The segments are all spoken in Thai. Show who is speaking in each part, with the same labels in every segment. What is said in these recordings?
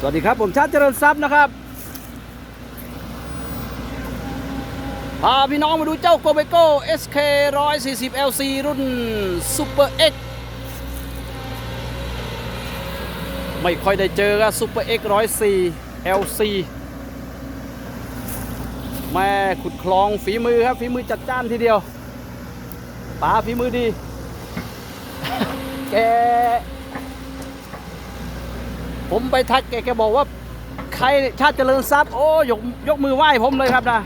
Speaker 1: สวัสดีครับ ผมชาติเจริญทรัพย์นะครับพาพี่น้องมาดูเจ้าโกเบโก้ SK 140 LC รุ่น Super X ไม่ค่อยได้เจอกับ Super X 104 LC แม่ขุดคลองฝีมือครับ ฝีมือจัดจ้านทีเดียวป๋าฝีมือดี แก ผมไปทักแกแกบอกว่า ใครชาติเจริญทรัพย์โอ้ยกยกมือไหว้ผมเลยครับนะ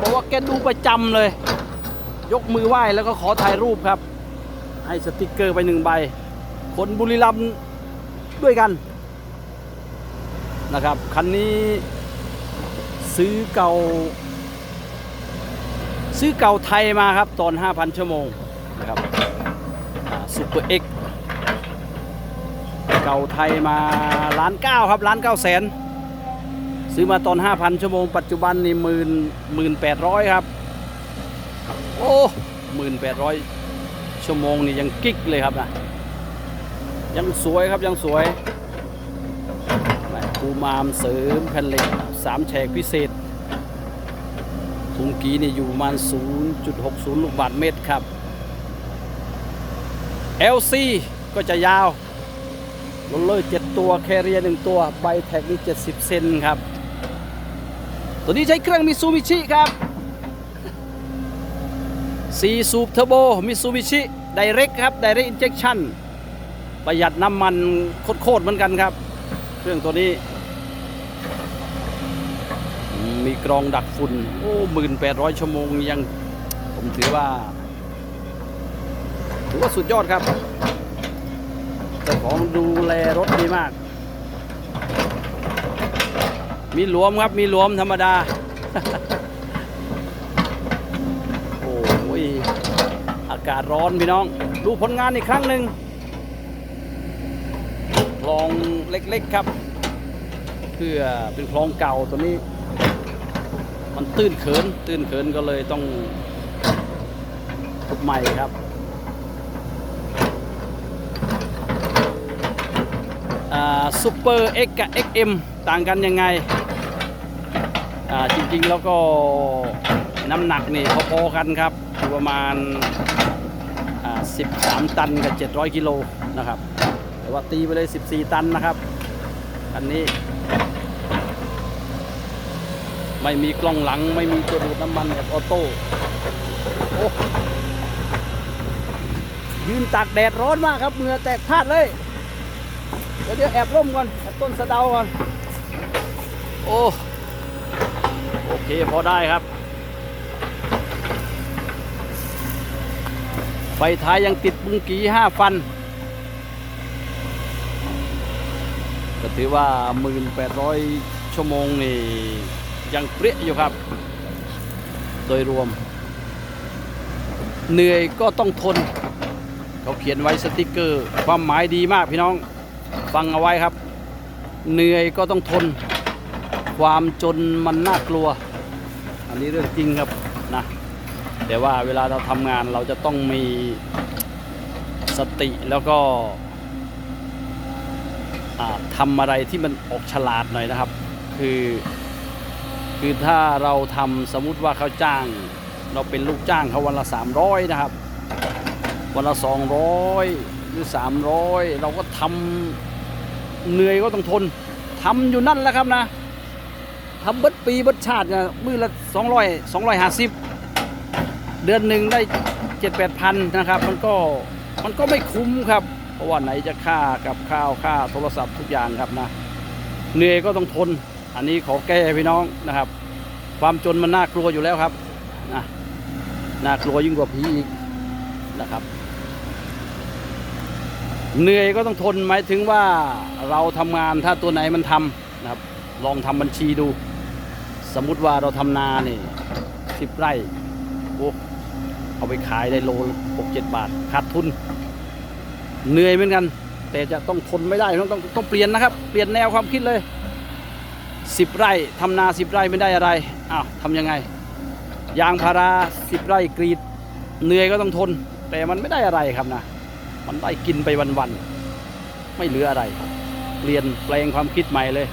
Speaker 1: บอกว่าแกดูประจำเลย ยกมือไหว้แล้วก็ขอถ่ายรูปครับ ให้สติกเกอร์ไปหนึ่งใบ คนบุรีรัมย์ด้วยกันนะครับคันนี้ซื้อเก่า ซื้อเก่าไทยมาครับตอน 5,000 ชั่วโมงนะครับซูเปอร์เอ็ก ก่าไทยมาล้านเก้าครับล้านเก้าแสนซื้อมาตอน 5,000 ชั่วโมง ปัจจุบันนี่หมื่นหมื่นแปดร้อยครับ โอ้หมื่นแปดร้อยชั่วโมงนี่ยังกิ๊กเลยครับนะยังสวยครับยังสวยปูมามเสริมแผ่นเหล็กสามแฉกพิเศษทุงกีนี่อยู่ประมาณ 0.60 ลูกบาทเมตรครับ LC ก็จะยาว รลเลอร์7ตัว แคเรียหนึ่งตัว ใบแท็กนี่70 เซนครับ ตัวนี้ใช้เครื่องมิซูบิชิครับ4สูบเทอร์โบมิซูบิชิไดเรกครับไดเรกอินเจ t ชันประหยัดน้ำมันโคตรๆเหมือนกันครับ เครื่องตัวนี้ มีกรองดักฝุ่น โอ้หมื่นแปดร้อยชั่วโมงยัง ผมถือว่า ถือว่าสุดยอดครับ เจ้าของดูแลรถดีมาก มีหลวมครับมีหลวมธรรมดา โอ้ยอากาศร้อนพี่น้อง ดูผลงานอีกครั้งหนึ่งคลองเล็กๆครับ เพื่อเป็นคลองเก่าตัวนี้ มันตื้นเขินตื้นเขินก็เลยต้องขุดใหม่ครับ ซูเปอร์ X กับ XM ต่างกันยังไง จริงๆแล้วก็น้ำหนักนี่พอๆกันครับอยู่ประมาณอ่า13 ตันกับ 700 กิโลนะครับ แต่ว่าตีไปเลย 14 ตันนะครับ อันนี้ไม่มีกล้องหลังไม่มีตัวดูดน้ำมันแบบออโต้โอ้ยืนตากแดดร้อนมากครับเหงื่อแตกพลาดเลย เดี๋ยวเดี๋ยวแอบร่มก่อนแอบต้นสะเดาก่อน โอ้โอเคพอได้ครับ ไฟท้ายยังติดบุ้งกีห้าฟัน ก็ถือว่า 1,800 ชั่วโมงนี่ยังเปรี้ยอยู่ครับ โดยรวม เหนื่อยก็ต้องทน เขาเขียนไว้สติกเกอร์ ความหมายดีมากพี่น้อง ฟังเอาไว้ครับ เหนื่อยก็ต้องทน ความจนมันน่ากลัว อันนี้เรื่องจริงครับนะแต่ว่าเวลาเราทำงานเราจะต้องมีสติแล้วก็ทำอะไรที่มันออกฉลาดหน่อยนะครับ คือคือถ้าเราทำสมมุติว่าเขาจ้าง เราเป็นลูกจ้างเขาวันละ 300 นะครับ วันละ 200 หรือ300เราก็ทำเหนื่อยก็ต้องทนทำอยู่นั่นแหละครับนะทำเบิดปีเบิดชาติเนี่ยมือละ200 250เดือนหนึ่งได้7 8พันนะครับ มันก็มันก็ไม่คุ้มครับ เพราะว่าไหนจะค่ากับข้าวค่าโทรศัพท์ทุกอย่างครับนะเหนื่อยก็ต้องทน อันนี้ขอแก้พี่น้องนะครับ ความจนมันน่ากลัวอยู่แล้วครับนะน่ากลัวยิ่งกว่าผีอีกนะครับ เหนื่อยก็ต้องทนหมายถึงว่าเราทำงานถ้าตัวไหนมันทำนะครับ ลองทำบัญชีดู สมมุติว่าเราทำนาเนี่ยสิบไร่โอ้เอาไปขายได้โลหกเจ็ดบาทขาดทุน เหนื่อยเหมือนกัน แต่จะต้องทนไม่ได้ต้องต้องต้องเปลี่ยนนะครับ เปลี่ยนแนวความคิดเลยสิบไร่ทำนาสิบไร่ไม่ได้อะไรอ้าวทำยังไง ยางพาราสิบไร่กรีด เหนื่อยก็ต้องทน แต่มันไม่ได้อะไรครับนะ มันได้กินไปวันๆไม่เหลืออะไรเปลี่ยนแปลงความคิดใหม่เลย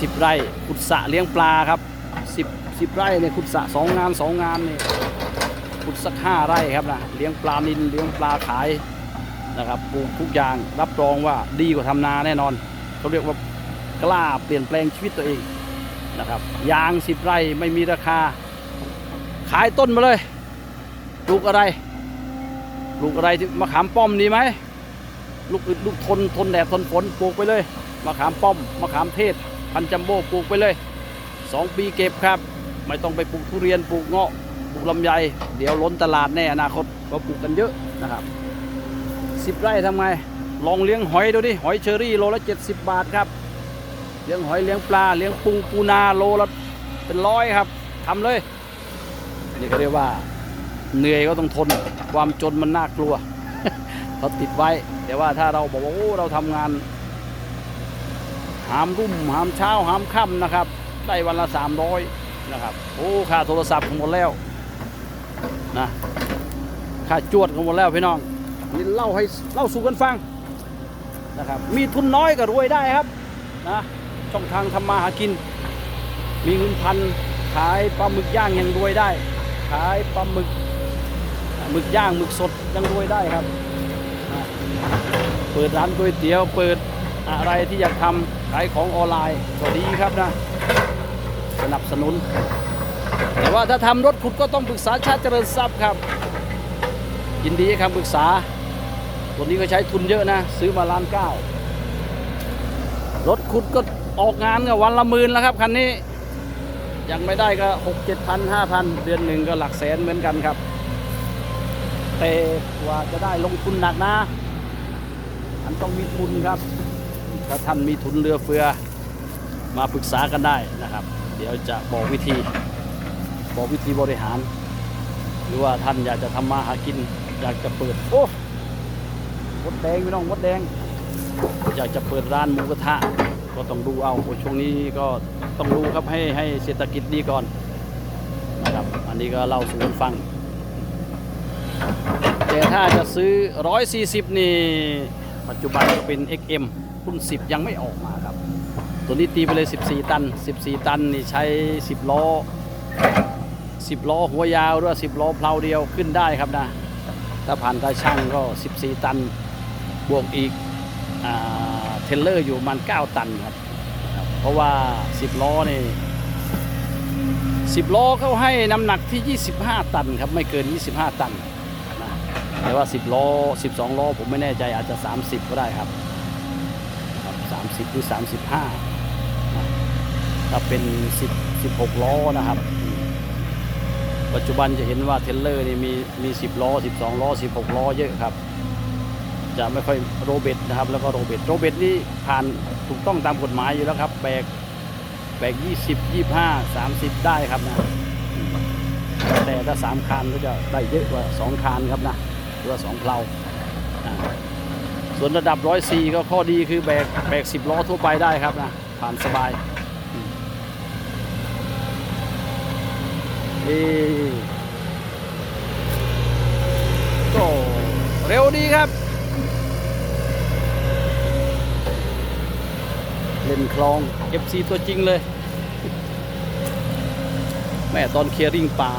Speaker 1: สิบไร่ขุดสะเลี้ยงปลาครับสิบสิบไร่เนี่ยขุดสะสองงานสองงานเนี่ยขุดสักห้าไร่ครับนะเลี้ยงปลานิลเลี้ยงปลาขายนะครับปลูกทุกอย่างรับรองว่าดีกว่าทำนาแน่นอนเขาเรียกว่ากล้าเปลี่ยนแปลงชีวิตตัวเองนะครับยางสิบไร่ไม่มีราคา ขายต้นมาเลยปลูกอะไร ลูกอะไรที่มะขามป้อมดีไหมลูกอึดลูกทนทนแดดทนฝนปลูกไปเลยมะขามป้อมมะขามเทศ พันจัมโบ้ปลูกไปเลยสองปีเก็บครับ ไม่ต้องไปปลูกทุเรียนปลูกเงาะปลูกลำไย เดี๋ยวล้นตลาดแน่อนาคตก็ปลูกกันเยอะนะครับสิบไร่ทำไงลองเลี้ยงหอยดูดิหอยเชอรี่โลละ 70 บาทครับเลี้ยงหอยเลี้ยงปลาเลี้ยงปูปูนาโลละเป็นร้อยครับทำเลยนี่ก็เรียกว่า เหนื่อยก็ต้องทน ความจนมันน่ากลัวเขาติดไว้ แต่ว่าถ้าเราบอกว่าโอ้เราทำงาน หามรุ่มหามเช้าหามค่ำนะครับ ได้วันละสามร้อยนะครับโอ้ค่าโทรศัพท์ของหมดแล้วนะค่าจวดของหมดแล้วพี่น้องนี่เล่าให้เล่าสู่กันฟังนะครับ มีทุนน้อยก็รวยได้ครับนะช่องทางทำมาหากิน มีเงินพันขายปลาหมึกย่างยังรวยได้ ขายปลาหมึก หมึกย่างหมึกสดยังรวยได้ครับ เปิดร้านก๋วยเตี๋ยว เปิดอะไรที่อยากทำขายของออนไลน์ก็ดีครับนะ สนับสนุน แต่ว่าถ้าทำรถขุดก็ต้องปรึกษาชาติเจริญทรัพย์ครับยินดีให้คำปรึกษาตัวนี้ก็ใช้ทุนเยอะนะ ซื้อมาล้านเก้ารถขุดก็ออกงานก็วันละหมื่นแล้วครับคันนี้ยังไม่ได้ก็หกเจ็ดพันห้าพันเดือนหนึ่งก็หลักแสนเหมือนกันครับ แต่กว่าจะได้ลงทุนหนักนะท่านต้องมีทุนครับ ถ้าท่านมีทุนเรือเฟือ มาปรึกษากันได้นะครับ เดี๋ยวจะบอกวิธี บอกวิธีบริหาร หรือว่าท่านอยากจะทำมาหากิน อยากจะเปิดโอ้มดแดงพี่น้องมดแดง อยากจะเปิดร้านหมูกระทะก็ต้องดูเอาช่วงนี้ก็ต้องดูครับให้ให้เศรษฐกิจดีก่อนนะครับ อันนี้ก็เล่าสู่กันฟัง แต่ถ้าจะซื้อ 140 นี่ ปัจจุบันก็เป็น XM รุ่น 10 ยังไม่ออกมาครับ ตัวนี้ตีไปเลย 14 ตัน 14 ตันนี่ใช้ 10 ล้อ 10 ล้อหัวยาวหรือว่า10 ล้อเพลาเดียวขึ้นได้ครับนะ ถ้าผ่านตาช่างก็ 14 ตัน บวกอีกอเทเลอร์อยู่มัน9 ตันครับครับเพราะว่า 10 ล้อนี่10 ล้อเขาให้น้ำหนักที่ 25 ตันครับ ไม่เกิน 25 ตัน แต่ว่า 10ล้อ12ล้อผมไม่แน่ใจอาจจะ 30 ก็ได้ครับ30หรือ35ถ้าเป็น 10 16ล้อนะครับ ปัจจุบันจะเห็นว่าเทเลอร์นี่มีมี 10ล้อ12ล้อ16ล้อเยอะครับ จะไม่ค่อยโรเบตนะครับ แล้วก็โรเบตโรเบตนี่ผ่านถูกต้องตามกฎหมายอยู่แล้วครับแบกแบก20 25 30 ได้ครับนะแต่ถ้าสามคานก็จะได้เยอะกว่าสองคานครับนะ รือว่าสองเพลาส่วนระดับร้อยสี่ก็ข้อดีคือแบกแบกสิบล้อทั่วไปได้ครับนะผ่านสบายนี่ก็เร็วดีครับ เล่นคลอง FC ตัวจริงเลย แม่ตอนเคลียร์ริ่งป่า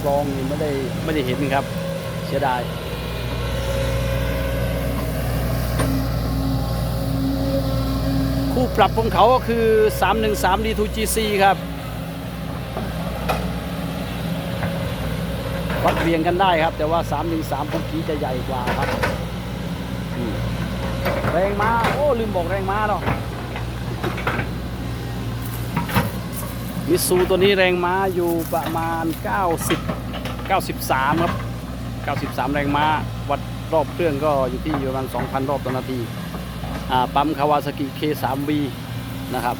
Speaker 1: คลองนี่ไม่ได้ไม่ได้เห็นครับ เสียดาย คู่ปรับของเขาก็คือ 313 D2GC ครับ วัดเรียงกันได้ครับ แต่ว่า 313ผมขีจะใหญ่กว่าครับ แรงม้าโอ้ ลืมบอกแรงม้าเนาะมิซูตัวนี้แรงม้าอยู่ประมาณ 90 93 ครับ 93 แรงม้า วัดรอบเครื่องก็อยู่ที่อยู่ประมาณ 2,000 รอบต่อนาที ปั๊มคาวาซากิ K3V นะครับ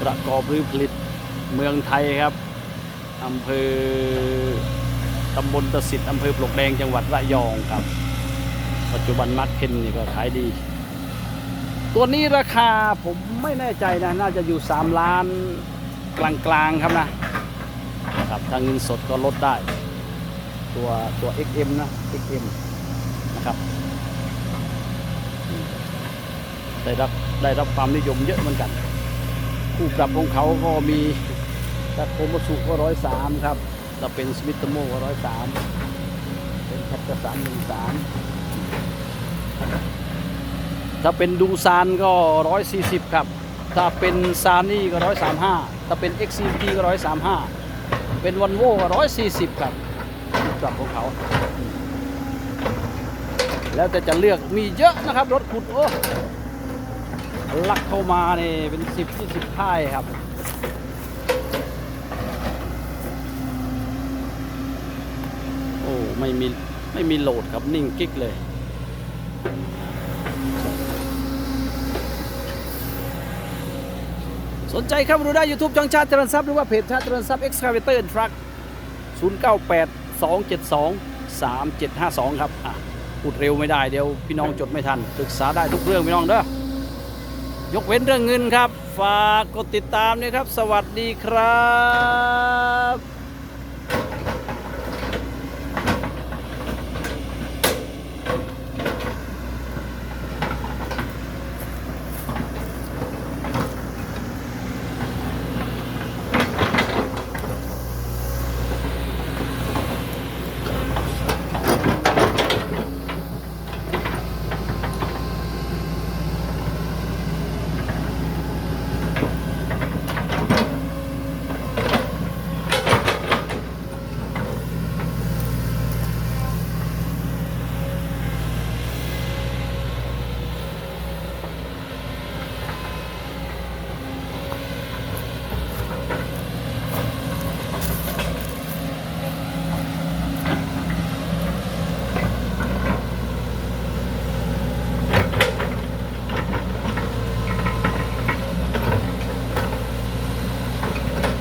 Speaker 1: ประกอบหรือผลิตเมืองไทยครับอำเภอตำบลตะสิทธิ์อำเภอปลวกแดงจังหวัดระยองครับ ปัจจุบันมาร์คเพนนี่ก็ขายดี ตัวนี้ราคาผมไม่แน่ใจนะ น่าจะอยู่ 3 ล้านกลางๆครับนะนะครับถ้าเงินสดก็ลดได้ ตัวตัว XM นะ XM นะครับ ได้รับได้รับความนิยมเยอะเหมือนกัน คู่ปรับของเขาก็มีถ้าโคมสุก็ร้อยสามครับถ้าเป็นสมิตโมก็ร้อยสามเป็นแคทก็สามหนึ่งสามถ้าเป็นดูซานก็ร้อยสี่สิบครับ ถ้าเป็นซานี่ก็ร้อยสามห้าถ้าเป็น XCT ก็ร้อยสามห้าเป็นวันโวก็ร้อยสี่สิบครับคู่ปรับของเขาแล้วแต่จะเลือกมีเยอะนะครับ รถขุดโอ้ ลักเข้ามาเนี่ยเป็นสิบยี่สิบค่ายครับ โอ้ไม่มีไม่มีโหลดครับนิ่งกิ๊กเลยสนใจครับมาดูได้ YouTube ช่องชาติเจริญทรัพย์หรือว่าเพจชาติเจริญทรัพย์ Excavator and Truck 098 272 3752 ครับ อะพูดเร็วไม่ได้เดี๋ยวพี่น้องจดไม่ทันปรึกษาได้ทุกเรื่องพี่น้องเด้อ ยกเว้นเรื่องเงินครับ ฝากกดติดตามนะครับ สวัสดีครับ